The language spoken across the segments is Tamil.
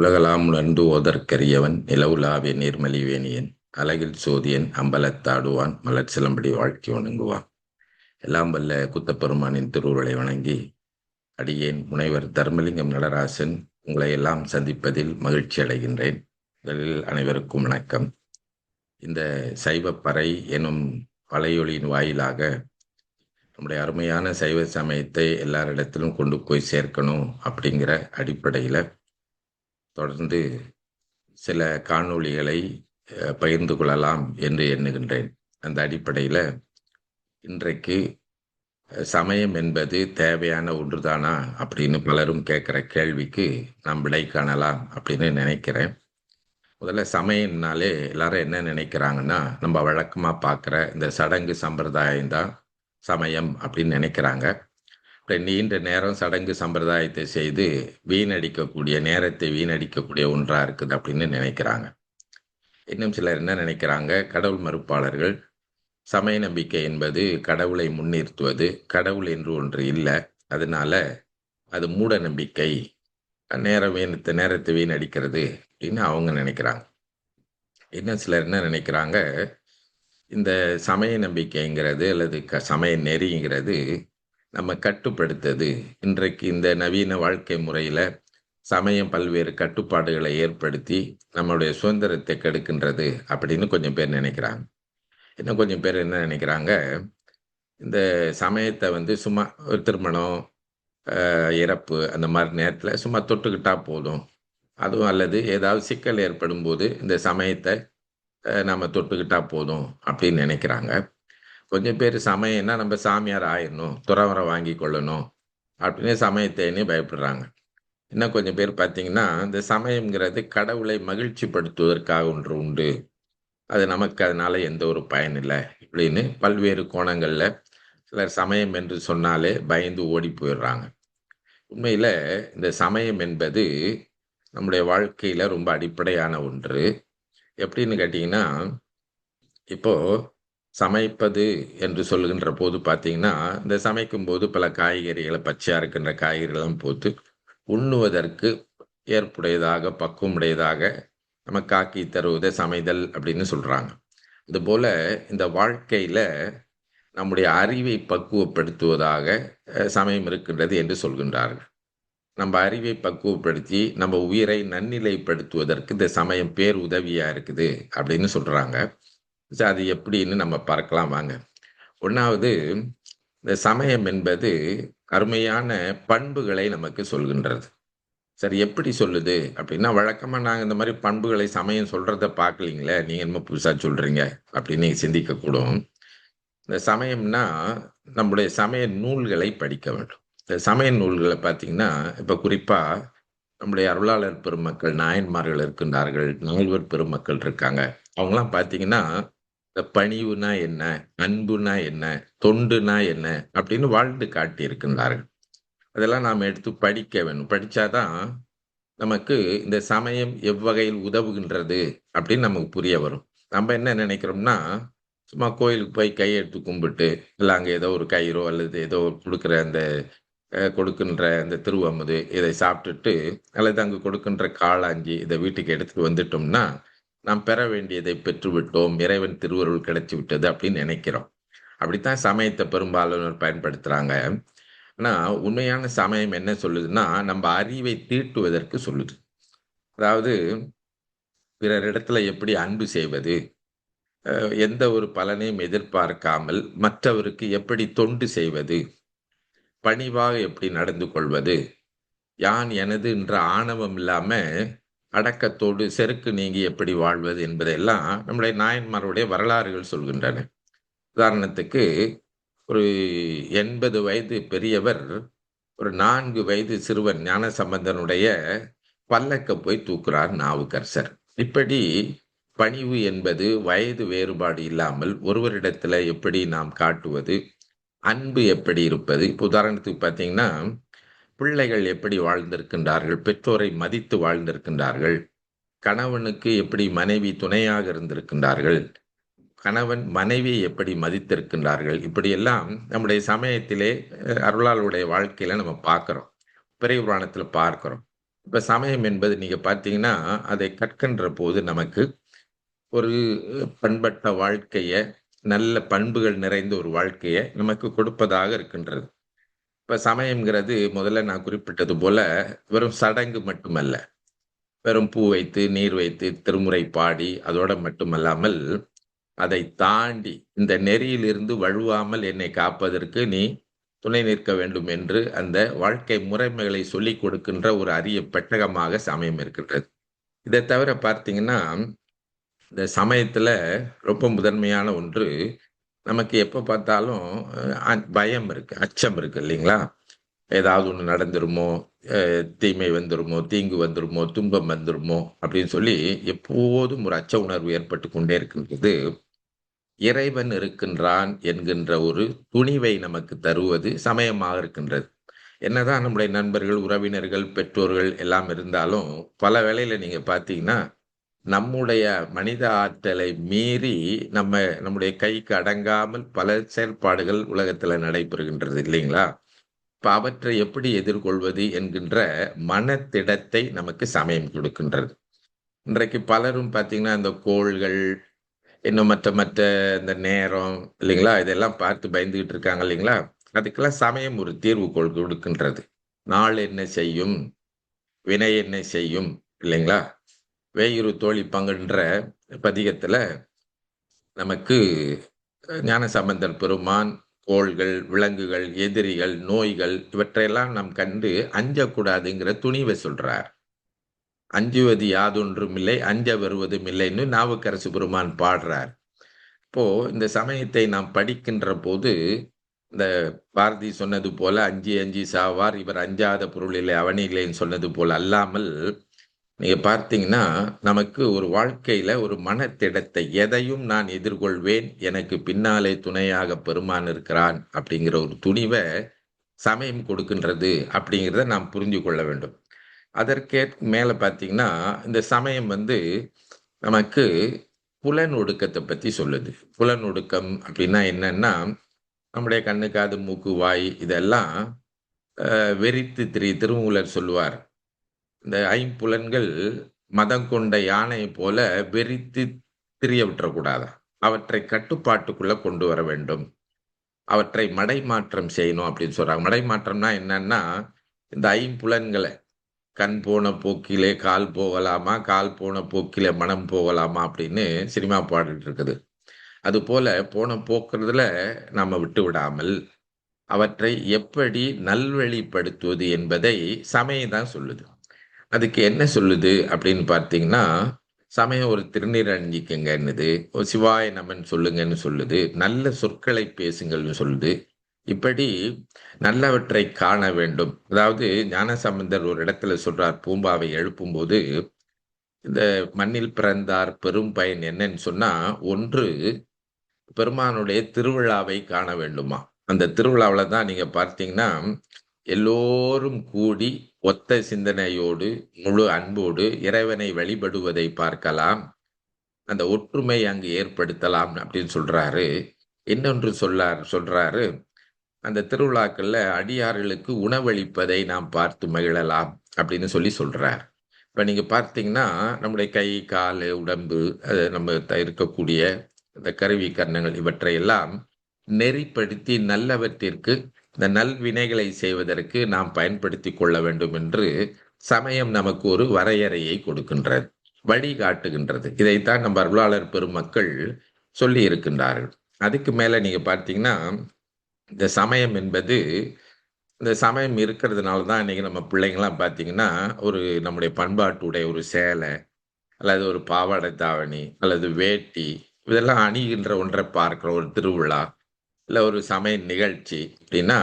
உலகலாம் உணர்ந்து ஓதற்கரியவன் நிலவுலாவிய நீர்மலிவேணியன் அழகில் சோதியன் அம்பலத்தாடுவான் மலர் சிலம்படி வாழ்க்கை வணங்குவான். எல்லாம் வல்ல குத்தப்பெருமானின் திருவுருளை வணங்கி அடியேன் முனைவர் தர்மலிங்கம் நடராசன் உங்களை எல்லாம் சந்திப்பதில் மகிழ்ச்சி அடைகின்றேன். முதலில் அனைவருக்கும் வணக்கம். இந்த சைவப்பறை எனும் வலையொலியின் வாயிலாக நம்முடைய அருமையான சைவ சமயத்தை எல்லாரிடத்திலும் கொண்டு போய் சேர்க்கணும் அப்படிங்கிற அடிப்படையில் தொடர்ந்து சில காணொளிகளை பகிர்ந்து கொள்ளலாம் என்று எண்ணுகின்றேன். அந்த அடிப்படையில் இன்றைக்கு சமயம் என்பது தேவையான ஒன்றுதானா அப்படின்னு பலரும் கேட்குற கேள்விக்கு நாம் விடை காணலாம் அப்படின்னு நினைக்கிறேன். முதல்ல சமயம்னாலே எல்லாரும் என்ன நினைக்கிறாங்கன்னா நம்ம வழக்கமாக பார்க்குற இந்த சடங்கு சம்பிரதாயம் தான் சமயம் அப்படின்னு நினைக்கிறாங்க. நீண்ட நேரம் சடங்கு சம்பிரதாயத்தை செய்து வீணடிக்கக்கூடிய நேரத்தை வீணடிக்கக்கூடிய ஒன்றாக இருக்குது அப்படின்னு நினைக்கிறாங்க. இன்னும் சிலர் என்ன நினைக்கிறாங்க? கடவுள் மறுப்பாளர்கள் சமய நம்பிக்கை என்பது கடவுளை முன்னிறுத்துவது கடவுள் என்று ஒன்று இல்லை. அதனால அது மூட நம்பிக்கை நேரம் வீணத்த நேரத்தை வீணடிக்கிறது அப்படின்னு அவங்க நினைக்கிறாங்க. இன்னும் சிலர் என்ன நினைக்கிறாங்க? இந்த சமய நம்பிக்கைங்கிறது அல்லது க சமய நெறிங்கிறது நம்ம கட்டுப்படுத்தது. இன்றைக்கு இந்த நவீன வாழ்க்கை முறையில் சமயம் பல்வேறு கட்டுப்பாடுகளை ஏற்படுத்தி நம்மளுடைய சுதந்திரத்தை கெடுக்கின்றது அப்படின்னு கொஞ்சம் பேர் நினைக்கிறாங்க. இன்னும் கொஞ்சம் பேர் என்ன நினைக்கிறாங்க? இந்த சமயத்தை வந்து சும்மா திருமணம் இறப்பு அந்த மாதிரி நேரத்தில் சும்மா தொட்டுக்கிட்டா போதும். அதுவும் அல்லது ஏதாவது சிக்கல் ஏற்படும் போது இந்த சமயத்தை நம்ம தொட்டுக்கிட்டா போதும் அப்படின்னு நினைக்கிறாங்க. கொஞ்சம் பேர் சமயம்னா நம்ம சாமியார் ஆயிடணும் துறவரம் வாங்கி கொள்ளணும் அப்படின்னு சமயத்தைன்னு பயப்படுறாங்க. இன்னும் கொஞ்சம் பேர் பார்த்தீங்கன்னா இந்த சமயம்ங்கிறது கடவுளை மகிழ்ச்சிப்படுத்துவதற்காக ஒன்று உண்டு. அது நமக்கு அதனால எந்த ஒரு பயன் இல்லை இப்படின்னு பல்வேறு கோணங்களில் சிலர் சமயம் என்று சொன்னாலே பயந்து ஓடி போயிடுறாங்க. உண்மையில் இந்த சமயம் என்பது நம்முடைய வாழ்க்கையில் ரொம்ப அடிப்படையான ஒன்று. எப்படின்னு கேட்டிங்கன்னா இப்போது சமைப்பது என்று சொல்லுகின்ற போது பார்த்தீங்கன்னா இந்த சமைக்கும் போது பல காய்கறிகளை பச்சையாக இருக்கின்ற காய்கறிகளும் போட்டு உண்ணுவதற்கு ஏற்புடையதாக பக்குவமுடையதாக நம்ம காக்கி தருவதை சமைதல் அப்படின்னு சொல்கிறாங்க இதுபோல் இந்த வாழ்க்கையில் நம்முடைய அறிவை பக்குவப்படுத்துவதாக சமயம் இருக்கின்றது என்று சொல்கின்றார்கள். நம்ம அறிவை பக்குவப்படுத்தி நம்ம உயிரை நன்னிலைப்படுத்துவதற்கு இந்த சமயம் பேர் உதவியாக இருக்குது அப்படின்னு சொல்கிறாங்க சரி, அது எப்படின்னு நம்ம பார்க்கலாம் வாங்க. ஒன்றாவது இந்த சமயம் என்பது அருமையான பண்புகளை நமக்கு சொல்கின்றது. சரி எப்படி சொல்லுது? அப்படின்னா வழக்கமாக நாங்கள் இந்த மாதிரி பண்புகளை சமயம் சொல்கிறத பார்க்கலீங்களே நீங்கள் என்ன புதுசாக சொல்கிறீங்க அப்படின்னு நீங்கள் சிந்திக்கக்கூடும். இந்த சமயம்னா நம்முடைய சமய நூல்களை படிக்க வேண்டும். இந்த சமய நூல்களை பார்த்தீங்கன்னா இப்போ குறிப்பாக நம்முடைய அருளாளர் பெருமக்கள் நாயன்மார்கள் இருக்கின்றார்கள் நால்வர் பெருமக்கள் இருக்காங்க. அவங்களாம் பார்த்தீங்கன்னா பணிவுனா என்ன அன்புனா என்ன தொண்டுனா என்ன அப்படின்னு வாழ்ந்து காட்டி இருக்கின்றார்கள் அதெல்லாம் நாம் எடுத்து படிக்க வேணும். படிச்சாதான் நமக்கு இந்த சமயம் எவ்வகையில் உதவுகின்றது அப்படின்னு நமக்கு புரிய வரும். நம்ம என்ன நினைக்கிறோம்னா சும்மா கோயிலுக்கு போய் கையெடுத்து கும்பிட்டு இல்லை அங்கே ஏதோ ஒரு கயிறோ அல்லது ஏதோ கொடுக்குற அந்த கொடுக்கின்ற அந்த திருவமுது இதை சாப்பிட்டுட்டு அல்லது அங்கே கொடுக்கின்ற காளாஞ்சி இதை வீட்டுக்கு எடுத்துகிட்டு வந்துட்டோம்னா நாம் பெற வேண்டியதை பெற்றுவிட்டோம் இறைவன் திருவருள் கிடைச்சி விட்டது அப்படின்னு நினைக்கிறோம். அப்படித்தான் சமயத்தை பெரும்பாலானோர் பயன்படுத்துறாங்க. ஆனா உண்மையான சமயம் என்ன சொல்லுதுன்னா நம்ம அறிவை தீட்டுவதற்கு சொல்லுது. அதாவது பிறரிடத்துல எப்படி அன்பு செய்வது எந்த ஒரு பலனையும் எதிர்பார்க்காமல் மற்றவருக்கு எப்படி தொண்டு செய்வது பணிவாக எப்படி நடந்து கொள்வது யான் எனது என்ற ஆணவம் இல்லாமல் அடக்கத்தோடு செருக்கு நீங்கி எப்படி வாழ்வது என்பதையெல்லாம் நம்முடைய நாயன்மாருடைய வரலாறுகள் சொல்கின்றன. உதாரணத்துக்கு ஒரு எண்பது வயது பெரியவர் ஒரு நான்கு வயது சிறுவன் ஞானசம்பந்தனுடைய பல்லக்க போய் தூக்குறார் நாவுக்கரசர். இப்படி பணிவு என்பது வயது வேறுபாடு இல்லாமல் ஒருவரிடத்துல எப்படி நாம் காட்டுவது அன்பு எப்படி இருப்பது? இப்போ உதாரணத்துக்கு பார்த்தீங்கன்னா பிள்ளைகள் எப்படி வாழ்ந்திருக்கின்றார்கள்? பெற்றோரை மதித்து வாழ்ந்திருக்கின்றார்கள். கணவனுக்கு எப்படி மனைவி துணையாக இருந்திருக்கின்றார்கள்? கணவன் மனைவியை எப்படி மதித்திருக்கின்றார்கள்? இப்படியெல்லாம் நம்முடைய சமயத்திலே அருளாளுடைய வாழ்க்கையில நம்ம பார்க்குறோம். பிறை புராணத்தில் பார்க்குறோம். இப்போ சமயம் என்பது நீங்கள் பார்த்தீங்கன்னா, அதை கற்கின்ற போது நமக்கு ஒரு பண்பட்ட வாழ்க்கையை நல்ல பண்புகள் நிறைந்த ஒரு வாழ்க்கையை நமக்கு கொடுப்பதாக இருக்கின்றது. இப்ப சமயம்ங்கிறது முதல்ல நான் குறிப்பிட்டது போல, வெறும் சடங்கு மட்டுமல்ல. வெறும் பூ வைத்து, நீர் வைத்து, திருமுறை பாடி அதோட மட்டுமல்லாமல், அதை தாண்டி இந்த நெறியிலிருந்து வழுவாமல் என்னை காப்பதற்கு நீ துணை நிற்க வேண்டும் என்று அந்த வாழ்க்கை முறைமைகளை சொல்லிக் கொடுக்கின்ற ஒரு அரிய பெட்டகமாக சமயம் இருக்கின்றது. இதை தவிர பார்த்தீங்கன்னா, இந்த சமயத்தில் ரொம்ப முதன்மையான ஒன்று, நமக்கு எப்போ பார்த்தாலும் அ பயம் இருக்கு, அச்சம் இருக்கு இல்லைங்களா? ஏதாவது ஒன்று நடந்துருமோ, தீமை வந்துருமோ, தீங்கு வந்துருமோ, துன்பம் வந்துருமோ அப்படின்னு சொல்லி எப்போதும் ஒரு அச்ச உணர்வு ஏற்பட்டு கொண்டே இருக்கின்றது. இறைவன் இருக்கின்றான் என்கின்ற ஒரு துணிவை நமக்கு தருவது சமயமாக இருக்கின்றது. என்னதான் நம்முடைய நண்பர்கள், உறவினர்கள், பெற்றோர்கள் எல்லாம் இருந்தாலும், பல வேளையில் நீங்கள் பார்த்தீங்கன்னா, நம்முடைய மனித ஆற்றலை மீறி நம்ம நம்முடைய கைக்கு அடங்காமல் பல செயல்பாடுகள் உலகத்தில் நடைபெறுகின்றது இல்லைங்களா? இப்போ அவற்றை எப்படி எதிர்கொள்வது என்கின்ற மனத்திடத்தை நமக்கு சமயம் கொடுக்கின்றது. இன்றைக்கு பலரும் பார்த்தீங்கன்னா, இந்த கோள்கள், இன்னும் மற்ற மற்ற இந்த நேரம் இல்லைங்களா? இதெல்லாம் பார்த்து பயந்துகிட்டு இருக்காங்க இல்லைங்களா? அதுக்கெல்லாம் சமயம் ஒரு தீர்வு கொள் கொடுக்கின்றது. நாள் என்ன செய்யும்? வினை என்ன செய்யும்? இல்லைங்களா? வேயுறு தோழி பங்குன்ற பதிகத்துல நமக்கு ஞானசம்பந்தர் பெருமான், கோள்கள், விலங்குகள், எதிரிகள், நோய்கள் இவற்றையெல்லாம் நாம் கண்டு அஞ்சக்கூடாதுங்கிற துணிவை சொல்றார். அஞ்சுவது யாதொன்றும் இல்லை அஞ்ச வருவதும் இல்லைன்னு நாவுக்கரசு பெருமான் பாடுறார். இப்போ இந்த சமயத்தை நாம் படிக்கின்ற போது, இந்த பாரதி சொன்னது போல, "அஞ்சி அஞ்சி சாவார் இவர் அஞ்சாத பொருளில்லை அவனிலேன்னு சொன்னது போல அல்லாமல், நீங்க பார்த்தீங்கன்னா, நமக்கு ஒரு வாழ்க்கையில ஒரு மனத்திடத்தை, எதையும் நான் எதிர்கொள்வேன், எனக்கு பின்னாலே துணையாக பெருமான் இருக்கிறான் அப்படிங்கிற ஒரு துணிவை சமயம் கொடுக்கின்றது அப்படிங்கிறத நாம் புரிஞ்சு கொள்ள வேண்டும். அதற்கே மேல பார்த்தீங்கன்னா, இந்த சமயம் வந்து நமக்கு புலனொடுக்கத்தை பத்தி சொல்லுது. புலனொடுக்கம் அப்படின்னா என்னன்னா, நம்முடைய கண்ணு, காது, மூக்கு, வாய் இதெல்லாம் வெறித்து திரி திருமூலர் சொல்லுவார். இந்த ஐம்புலன்கள் மதம் கொண்ட யானையைப் போல வெறித்து திரிய விட்டுறக்கூடாது அவற்றை கட்டுப்பாட்டுக்குள்ள கொண்டு வர வேண்டும். அவற்றை மடைமாற்றம் செய்யணும் அப்படின்னு சொல்றாங்க. மடைமாற்றம்னா என்னன்னா, இந்த ஐம்புலன்களை கண் போன போக்கிலே கால் போகலாமா, கால் போன போக்கிலே மனம் போகலாமா அப்படின்னு சினிமா பாடிட்டு இருக்குது. அதுபோல போன போக்குறதுல நம்ம விட்டு விடாமல், அவற்றை எப்படி நல்வழிப்படுத்துவது என்பதை சமயம் தான் சொல்லுது. அதுக்கு என்ன சொல்லுது அப்படின்னு பார்த்தீங்கன்னா, சமயம் ஒரு திருநீர் அணிஞ்சிக்கங்கன்னுது, ஒரு சிவாய நமன் சொல்லுங்கன்னு சொல்லுது, நல்ல சொற்களை பேசுங்கள்னு சொல்லுது. இப்படி நல்லவற்றை காண வேண்டும். அதாவது ஞானசம்பந்தர் ஒரு இடத்துல சொல்றார், பூம்பாவை எழுப்பும்போது, இந்த மண்ணில் பிறந்தார் பெரும் பயன் என்னன்னு சொன்னா, ஒன்று பெருமானுடைய திருவிழாவை காண வேண்டுமா அந்த திருவிழாவில் தான் நீங்க பார்த்தீங்கன்னா, எல்லோரும் கூடி ஒத்த சிந்தனையோடு, முழு அன்போடு இறைவனை வழிபடுவதை பார்க்கலாம். அந்த ஒற்றுமை அங்கு ஏற்படுத்தலாம் அப்படின்னு சொல்றாரு. இன்னொன்று சொல்லார் சொல்றாரு, அந்த திருவிழாக்கள்ல அடியார்களுக்கு உணவளிப்பதை நாம் பார்த்து மகிழலாம் அப்படின்னு சொல்லி சொல்றார். இப்ப நீங்க பார்த்தீங்கன்னா, நம்முடைய கை, கால் உடம்பு, அது நம்ம த இருக்கக்கூடிய இந்த கருவி, கரணங்கள் இவற்றையெல்லாம் நெறிப்படுத்தி நல்லவற்றிற்கு, இந்த நல்வினைகளை செய்வதற்கு நாம் பயன்படுத்தி கொள்ள வேண்டும் என்று சமயம் நமக்கு ஒரு வரையறையை கொடுக்கின்றது. வழிகாட்டுகின்றது. இதைத்தான் நம் அருளாளர் பெருமக்கள் சொல்லி இருக்கின்றார்கள். அதுக்கு மேலே நீங்கள் பார்த்தீங்கன்னா, இந்த சமயம் என்பது இந்த சமயம் இருக்கிறதுனால தான் இன்றைக்கி நம்ம பிள்ளைங்களாம் பார்த்தீங்கன்னா, ஒரு நம்முடைய பண்பாட்டுடைய ஒரு சேலை, அல்லது ஒரு பாவாடை தாவணி, அல்லது வேட்டி இதெல்லாம் அணிகின்ற ஒன்றை பார்க்கிறோம். ஒரு திருவிழா, இல்லை ஒரு சமய நிகழ்ச்சி அப்படின்னா,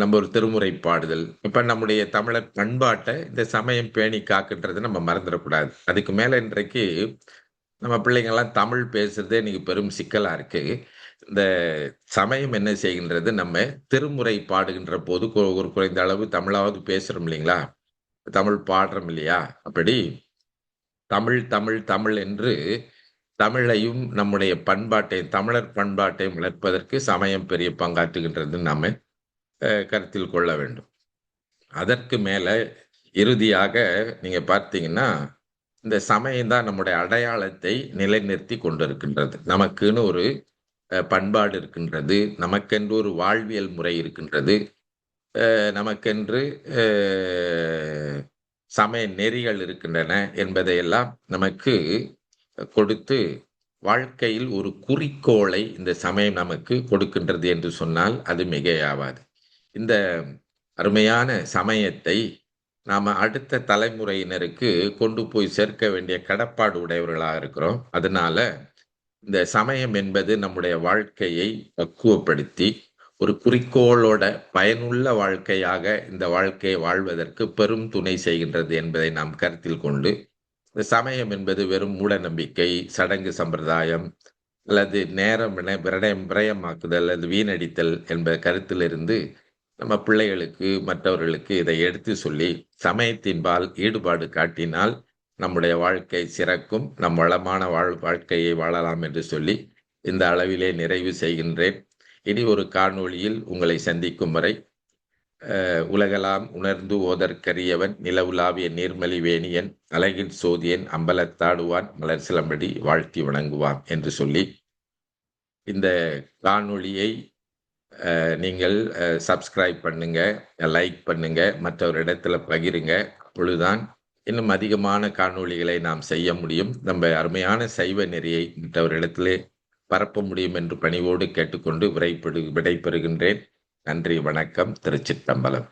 நம்ம ஒரு திருமுறை பாடுதல். இப்போ நம்முடைய தமிழர் பண்பாட்டை இந்த சமயம் பேணி காக்குன்றது நம்ம மறந்துடக்கூடாது அதுக்கு மேலே இன்றைக்கு நம்ம பிள்ளைங்கள்லாம் தமிழ் பேசுறதே இன்னைக்கு பெரும் சிக்கலாக இருக்கு. இந்த சமயம் என்ன செய்கின்றது, நம்ம திருமுறை பாடுகின்ற போது கொ ஒரு குறைந்த அளவு தமிழாவது பேசுறோம் இல்லைங்களா? தமிழ் பாடுறோம் இல்லையா? அப்படி தமிழ், தமிழ், தமிழ் என்று தமிழையும் நம்முடைய பண்பாட்டையும் தமிழர் பண்பாட்டையும் வளர்ப்பதற்கு சமயம் பெரிய பங்காற்றுகின்றது நாம் கருத்தில் கொள்ள வேண்டும். அதற்கு மேலே இறுதியாக நீங்கள் பார்த்தீங்கன்னா, இந்த சமயம் தான் நம்முடைய அடையாளத்தை நிலைநிறுத்தி கொண்டிருக்கின்றது. நமக்குன்னு ஒரு பண்பாடு இருக்கின்றது. நமக்கென்று ஒரு வாழ்வியல் முறை இருக்கின்றது. நமக்கென்று சமய நெறிகள் இருக்கின்றன என்பதையெல்லாம் நமக்கு கொடுத்து, வாழ்க்கையில் ஒரு குறிக்கோளை இந்த சமயம் நமக்கு கொடுக்கின்றது என்று சொன்னால் அது மிகையாவாது. இந்த அருமையான சமயத்தை நாம் அடுத்த தலைமுறையினருக்கு கொண்டு போய் சேர்க்க வேண்டிய கடப்பாடு உடையவர்களாக இருக்கிறோம். அதனால இந்த சமயம் என்பது நம்முடைய வாழ்க்கையை பக்குவப்படுத்தி, ஒரு குறிக்கோளோட பயனுள்ள வாழ்க்கையாக இந்த வாழ்க்கையை வாழ்வதற்கு பெரும் துணை செய்கின்றது என்பதை நாம் கருத்தில் கொண்டு, இந்த சமயம் என்பது வெறும் மூட நம்பிக்கை, சடங்கு சம்பிரதாயம் அல்லது நேரம் வின விரயம் விரயமாக்குதல் அல்லது வீணடித்தல் என்ப கருத்திலிருந்து நம்ம பிள்ளைகளுக்கு, மற்றவர்களுக்கு இதை எடுத்து சொல்லி, சமயத்தின்பால் ஈடுபாடு காட்டினால் நம்முடைய வாழ்க்கை சிறக்கும். நம் வளமான வாழ் வாழ்க்கையை வாழலாம் என்று சொல்லி, இந்த அளவிலே நிறைவு செய்கின்றேன். இனி ஒரு காணொளியில் உங்களை சந்திக்கும் வரை, உலகலாம் உலகெல்லாம் உணர்ந்து ஓதற்கரியவன், நிலவுலாவிய நீர்மலி வேணியன், அழகின் சோதியன் அம்பலத்தாடுவான், மலர் சிலம்படி வாழ்த்தி வணங்குவான் என்று சொல்லி, இந்த காணொளியை நீங்கள் சப்ஸ்கிரைப் பண்ணுங்க, லைக் பண்ணுங்க, மற்றவரிடத்தில பகிருங்க. அப்பொழுதுதான் இன்னும் அதிகமான காணொளிகளை நாம் செய்ய முடியும். நம்ம அருமையான சைவ நெறியை மற்றவரிடத்திலே பரப்ப முடியும் என்று பணிவோடு கேட்டுக்கொண்டு விடைபெறு விடைபெறுகின்றேன். நன்றி, வணக்கம். திருச்சிட்டம்பலம்